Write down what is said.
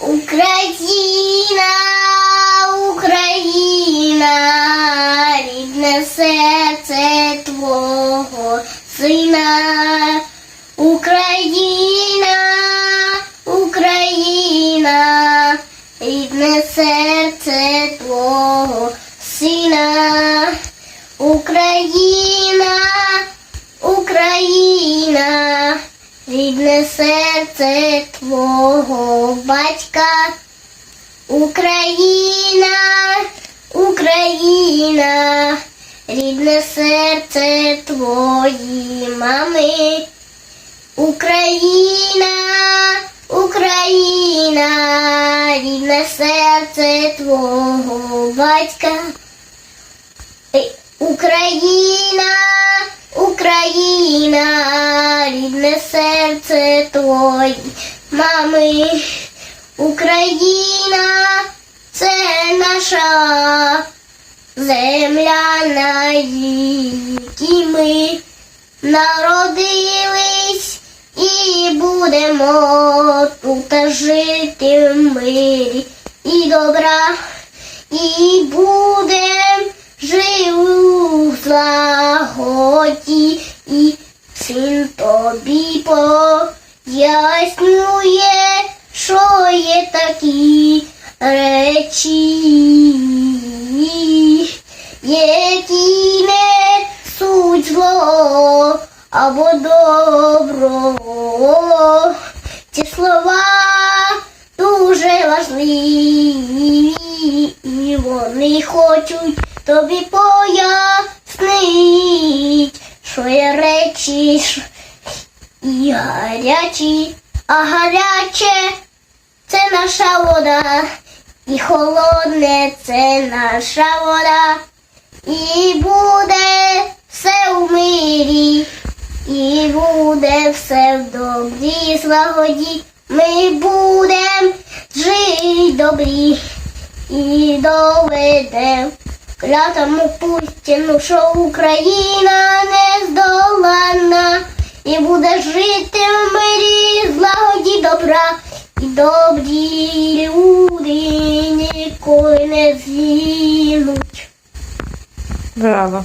Україна, Україна, рідне серце твого сина. Україна, Україна, рідне серце твого сина. Україна, Україна, рідне серце твого батька. Україна, Україна, рідне серце твої мами. Україна, Україна, рідне серце твого батька. Україна, Україна, рідне серце твої мами. Україна, це наша земля, на якій ми народились і будемо тут жити в мирі і добра, і будем жити у злагоді, і син тобі пояснює, що є такі речі, які не суть зло або добро. Ці слова дуже важливі, і вони хочуть тобі пояснить, є речі ш- і гарячі, а гаряче це наша вода, і холодне це наша вода, і буде все у мирі, і буде все в добрій злагоді. Ми будем жити добрі і доведем клятому Путіну, що Україна не здолана і буде жити в мирі, злагоді добра. І добрі люди ніколи не згинуть. Браво.